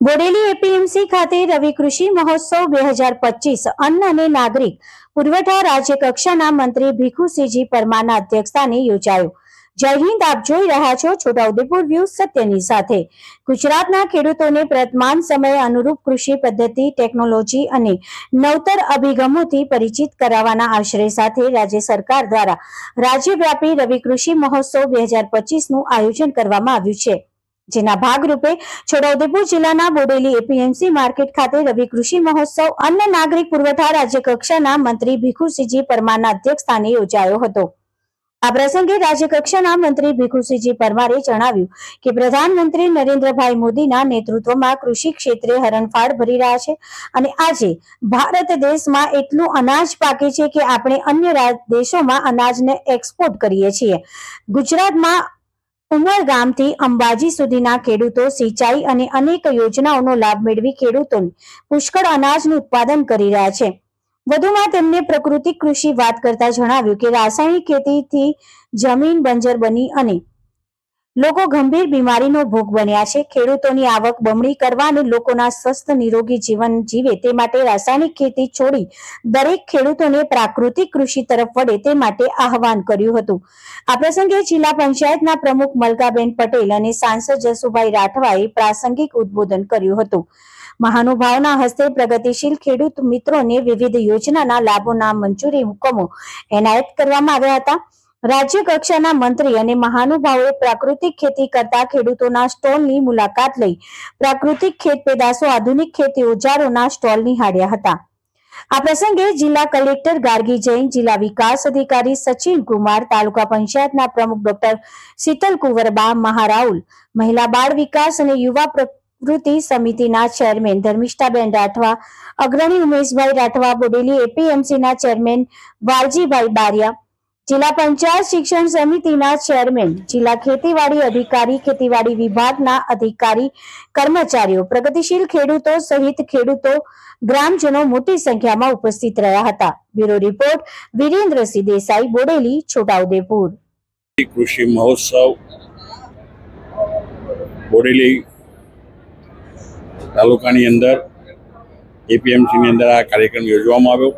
Bodeli APMC ખાતે રવિ કૃષિ મહોત્સવ બે હજાર પચીસ. અન્ન અને નાગરિક પુરવઠા રાજ્ય કક્ષાના મંત્રી ભીખુસિંહજી પરમારના અધ્યક્ષસ્થાને યોજાયો. જય હિન્દ, આપ જોઈ રહ્યા છો છોટાઉદેપુર વ્યૂ સત્યની સાથે. ગુજરાતના ખેડૂતોને વર્તમાન સમયે અનુરૂપ કૃષિ પદ્ધતિ ટેકનોલોજી અને નવતર અભિગમોથી પરિચિત કરાવવાના આશરે સાથે રાજ્ય સરકાર દ્વારા રાજ્યવ્યાપી રવિ કૃષિ મહોત્સવ બે હજાર પચીસનું આયોજન કરવામાં આવ્યું છે. જેના ભાગરૂપે છોટાઉદેપુર જિલ્લાના બોડેલી એપીએમસી માર્કેટ ખાતે રવિ કૃષિ મહોત્સવ અન્ન નાગરિક પુરવઠા રાજ્ય કક્ષાના મંત્રી ભીખુસિંહજી પરમારના અધ્યક્ષસ્થાને યોજાયો હતો. આ પ્રસંગે રાજ્ય કક્ષાના મંત્રી ભીખુસિંહજી પરમારે જણાવ્યું કે પ્રધાનમંત્રી નરેન્દ્રભાઈ મોદીના નેતૃત્વમાં કૃષિ ક્ષેત્રે હરણફાળ ભરી રહ્યા છે અને આજે ભારત દેશમાં એટલું અનાજ પાકે છે કે આપણે અન્ય દેશોમાં અનાજને એક્સપોર્ટ કરીએ છીએ. ગુજરાતમાં ઉમરગામથી અંબાજી સુધીના ખેડૂતો સિંચાઈ અને અનેક યોજનાઓનો લાભ મેળવી ખેડૂતોને પુષ્કળ અનાજનું ઉત્પાદન કરી રહ્યા છે. વધુમાં તેમણે પ્રકૃતિ કૃષિ વાત કરતા જણાવ્યું કે રાસાયણિક ખેતીથી જમીન બંજર બની અને લોકો ગંભીર બીમારીનો ભોગ બન્યા છે. ખેડૂતોની આવક બમણી કરવા અને લોકોના સ્વસ્થ, નિરોગી જીવન જીવે તે માટે રાસાયણિક ખેતી છોડી દરેક ખેડૂતોને પ્રાકૃતિક કૃષિ તરફ વળે તે માટે આહવાન કર્યું હતું. આ પ્રસંગે જિલ્લા પંચાયતના પ્રમુખ મલકાબેન પટેલ અને સાંસદ જસુભાઈ રાઠવાએ પ્રાસંગિક ઉદ્બોધન કર્યું હતું. મહાનુભાવના હસ્તે પ્રગતિશીલ ખેડૂત મિત્રોને વિવિધ યોજનાના લાભોના મંજૂરી હુકમો એનાયત કરવામાં આવ્યા હતા. રાજ્ય કક્ષાના મંત્રી અને મહાનુભાવોએ પ્રાકૃતિક ખેતી કરતા ખેડૂતોના સ્ટોલની મુલાકાત લઈ પ્રાકૃતિક ખેત પેદાશો, આધુનિક ખેતી ઓજારોના સ્ટોલ નિહાળ્યા હતા. આ પ્રસંગે જિલ્લા કલેક્ટર ગાર્ગી જૈન, જિલ્લા વિકાસ અધિકારી સચિન કુમાર, તાલુકા પંચાયતના પ્રમુખ ડોક્ટર શીતલ કુંવરબા, મહારાઉલ, મહિલા બાળ વિકાસ અને યુવા પ્રવૃત્તિ સમિતિના ચેરમેન ધર્મિષ્ઠાબેન રાઠવા, અગ્રણી ઉમેશભાઈ રાઠવા, બોડેલી એપીએમસીના ચેરમેન વાલજીભાઈ બારિયા, જિલ્લા પંચાયત શિક્ષણ સમિતિના ચેરમેન, જિલ્લા ખેતીવાડી અધિકારી, ખેતીવાડી વિભાગના અધિકારી, કર્મચારીઓ, પ્રગતિશીલ ખેડૂતો સહિત ખેડૂતો ગ્રામજનો મોટી સંખ્યામાં ઉપસ્થિત રહ્યા હતા. Bureau report Virendrasinh Desai, Bodeli, Chhotaudepur. કૃષિ મહોત્સવ, બોડેલી તાલુકાની અંદર એપીએમસીની અંદર આ કાર્યક્રમ યોજવામાં આવ્યો.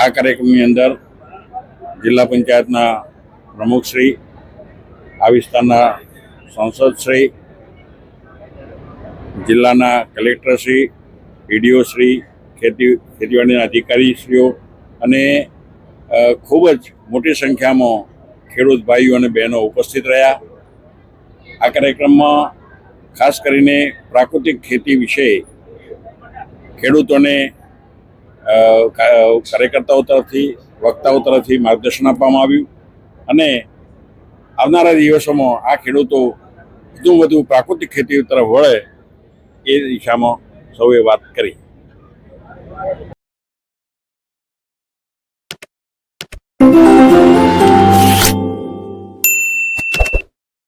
આ કાર્યક્રમની અંદર જિલ્લા પંચાયતના પ્રમુખશ્રી આ વિસ્તારના સાંસદશ્રી જિલ્લાના કલેક્ટરશ્રી ઈડીઓશ્રી ખેતી, ખેતીવાડીના અધિકારીશ્રીઓ અને ખૂબ જ મોટી સંખ્યામાં ખેડૂત ભાઈઓ અને બહેનો ઉપસ્થિત રહ્યા. આ કાર્યક્રમમાં ખાસ કરીને પ્રાકૃતિક ખેતી વિશે ખેડૂતોને કાર્યકર્તાઓ તરફથી, વક્તાઓ તરફથી માર્ગદર્શન આપવામાં આવ્યું અને આવનારા દિવસોમાં આ ખેડૂતો વધુ વધુ પ્રાકૃતિક ખેતી તરફ વળે એ દિશામાં સૌએ વાત કરી.